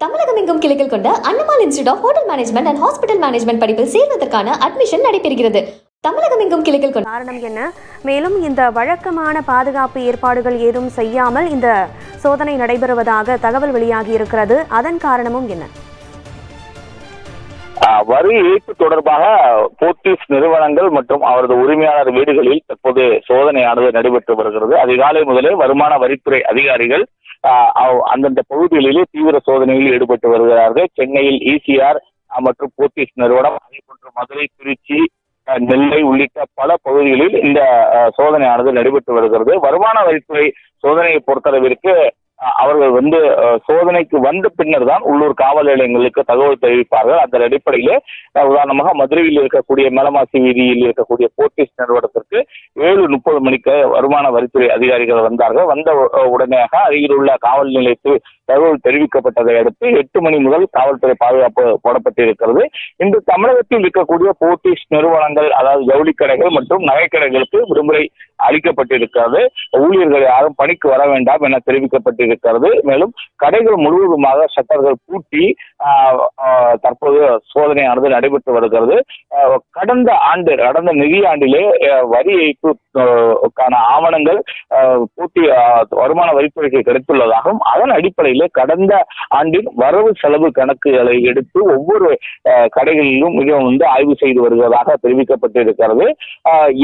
தமிழகம் எங்கும் கிளைகள் கொண்ட Annamal institute of hotel management and hospital management படிப்பில் சேர்வதற்கான அட்மிஷன் நடைபெறுகிறது. தமிழகம் எங்கும் கிளைகள் கொண்ட காரணம் என்ன? மேலும் இந்த வழக்கமான பாதுகாப்பு ஏற்பாடுகள் ஏதும் செய்யாமல் இந்த சோதனை நடைபெறுவதாக தகவல் வெளியாகி இருக்கிறது. அதன் காரணமும் என்ன? ஆஹ் வரி ஏய்ப்பு தொடர்பாக போத்தீஸ் நிறுவனங்கள் மற்றும் அவரது உரிமையாளர் வீடுகளில் தற்போது சோதனையானது நடைபெற்று வருகிறது. அதிகாலை முதலே வருமான வரித்துறை அதிகாரிகள் அந்தந்த பகுதிகளிலே தீவிர சோதனையில் ஈடுபட்டு வருகிறார்கள். சென்னையில் இசிஆர் மற்றும் போத்தீஸ் நிறுவனம் அதே போன்று மதுரை திருச்சி நெல்லை உள்ளிட்ட பல பகுதிகளில் இந்த சோதனையானது நடைபெற்று வருகிறது. வருமான வரித்துறை சோதனையை பொறுத்தளவிற்கு அவர்கள் வந்து சோதனைக்கு வந்த பின்னர் தான் உள்ளூர் காவல் நிலையங்களுக்கு தகவல் தெரிவிப்பார்கள். அதன் அடிப்படையிலே உதாரணமாக மதுரையில் இருக்கக்கூடிய மேலமாசி வீதியில் இருக்கக்கூடிய போர்ட்டிஸ் நிறுவனத்திற்கு ஏழு முப்பது மணிக்கு வருமான வரித்துறை அதிகாரிகள் வந்தார்கள். வந்த உடனே உடனேயாக அருகில் உள்ள காவல் நிலையத்தில் தகவல் தெரிவிக்கப்பட்டதை அடுத்து எட்டு மணி முதல் காவல்துறை பாதுகாப்பு போடப்பட்டிருக்கிறது. இன்று தமிழகத்தில் இருக்கக்கூடிய போர்ட்டிஸ் நிறுவனங்கள் அதாவது ஜவுளி கடைகள் மற்றும் நகைக்கடைகளுக்கு விடுமுறை அளிக்கப்பட்டிருக்கிறது. ஊழியர்கள் யாரும் பணிக்கு வர வேண்டாம் என தெரிவிக்கப்பட்டிருக்கிறது மேலும் கடைகள் முழுவதுமாக ஷட்டர்கள் பூட்டி தற்போது சோதனையானது நடைபெற்று வருகிறது. கடந்த ஆண்டு கடந்த நிதியாண்டிலே வரி ஏய்ப்புக்கான ஆவணங்கள் பூட்டி வருமான வரித்துறைக்கு கிடைத்துள்ளதாகவும் அதன் அடிப்படையிலே கடந்த ஆண்டின் வரவு செலவு கணக்குகளை எடுத்து ஒவ்வொரு கடைகளிலும் மிகவும் வந்து ஆய்வு செய்து வருவதாக தெரிவிக்கப்பட்டிருக்கிறது.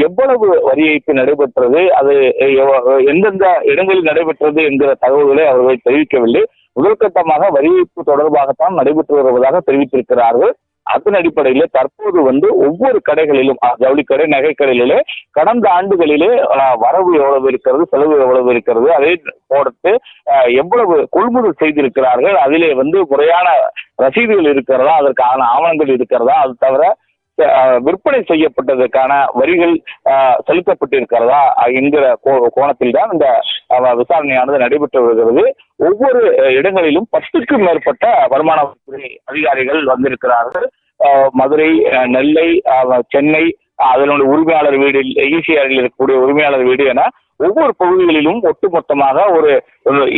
எவ்வளவு வரி ஏய்ப்பு நடைபெற்றது அது எந்தெந்த இடங்களில் நடைபெற்றது என்கிற தகவல்கள் அவர்கள் தெரிவிக்கவில்லை. முதல்கட்டமாக வரி ஏய்ப்பு தொடர்பாகத்தான் நடைபெற்று வருவதாக தெரிவித்திருக்கிறார்கள். அதன் அடிப்படையிலே தற்போது வந்து ஒவ்வொரு கடைகளிலும் ஜவுளிக்கடை ஜவுளி கடை நகை கடைகளிலே கடந்த ஆண்டுகளிலே வரவு எவ்வளவு இருக்கிறது செலவு எவ்வளவு இருக்கிறது அதை போடுத்து எவ்வளவு கொள்முதல் செய்திருக்கிறார்கள் அதிலே வந்து முறையான ரசீதுகள் இருக்கிறதா அதற்கான ஆவணங்கள் இருக்கிறதா அது தவிர விற்பனை செய்யப்பட்டதற்கான வரிகள் செலுத்தப்பட்டிருக்கிறதா என்கிற கோ- கோணத்தில் தான் இந்த விசாரணையானது நடைபெற்று வருகிறது. ஒவ்வொரு இடங்களிலும் பத்துக்கும் மேற்பட்ட வருமான வரித்துறை அதிகாரிகள் வந்திருக்கிறார்கள். மதுரை நெல்லை சென்னை அதனுடைய உரிமையாளர் வீடு ஈசிஆரில் இருக்கக்கூடிய உரிமையாளர் வீடு என ஒவ்வொரு பகுதிகளிலும் ஒட்டுமொத்தமாக ஒரு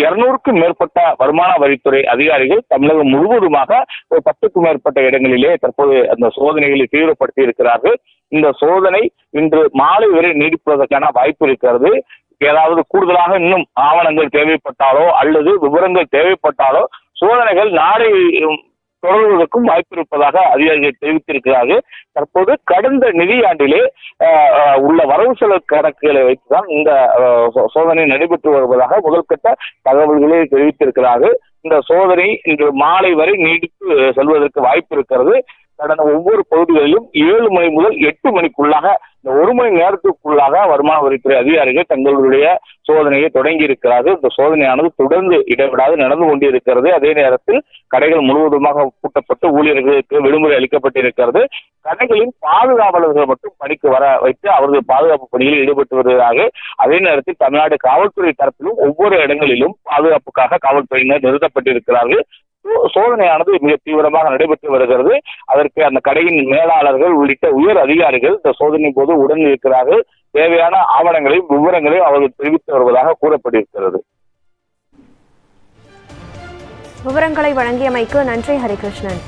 இருநூறுக்கும் மேற்பட்ட வருமான வரித்துறை அதிகாரிகள் தமிழகம் முழுவதுமாக ஒரு பத்துக்கும் மேற்பட்ட இடங்களிலே தற்போது அந்த சோதனைகளை தீவிரப்படுத்தி இருக்கிறார்கள். இந்த சோதனை இன்று மாலை வரை நீடிப்பதற்கான வாய்ப்பு இருக்கிறது. ஏதாவது கூடுதலாக இன்னும் ஆவணங்கள் தேவைப்பட்டாலோ அல்லது விவரங்கள் தேவைப்பட்டாலோ சோதனைகள் நாளை தொடர்வதற்கும் வாய்ப்பு இருப்பதாக அதிகாரிகள் தெரிவித்திருக்கிறார்கள். தற்போது கடந்த நிதியாண்டிலே ஆஹ், உள்ள வரவு செலவு கணக்குகளை வைத்துதான் இந்த சோதனை நடைபெற்று வருவதாக முதல்கட்ட தகவல்களை தெரிவித்திருக்கிறார்கள். இந்த சோதனை இன்று மாலை வரை நீடித்து செல்வதற்கு வாய்ப்பு இருக்கிறது. கடந்த ஒவ்வொரு பகுதிகளிலும் ஏழு மணி முதல் எட்டு மணிக்குள்ளாக இந்த ஒரு மணி நேரத்துக்குள்ளாக வருமான வரித்துறை அதிகாரிகள் தங்களுடைய சோதனையை தொடங்கி இருக்கிறார்கள். இந்த சோதனையானது தொடர்ந்து இடைவிடாது நடந்து கொண்டிருக்கிறது. அதே நேரத்தில் கடைகள் முழுவதுமாக பூட்டப்பட்டு ஊழியர்களுக்கு விடுமுறை அளிக்கப்பட்டிருக்கிறது. கடைகளின் பாதுகாவலர்கள் மட்டும் பணிக்கு வர வைத்து அவர்கள் பாதுகாப்பு பணியில் ஈடுபட்டு வருகிறார்கள். அதே நேரத்தில் தமிழ்நாடு காவல்துறை தரப்பிலும் ஒவ்வொரு இடங்களிலும் பாதுகாப்புக்காக காவல்துறையினர் நிறுத்தப்பட்டிருக்கிறார்கள். சோதனையானது மிக தீவிரமாக நடைபெற்று வருகிறது. அதற்கு அந்த கடையின் மேலாளர்கள் உள்ளிட்ட உயர் அதிகாரிகள் இந்த சோதனை போது உடன் இருக்கிறார்கள். தேவையான ஆவணங்களையும் விவரங்களையும் அவர்கள் தெரிவித்து வருவதாக கூறப்பட்டிருக்கிறது. விவரங்களை வழங்கியமைக்கு நன்றி ஹரிகிருஷ்ணன்.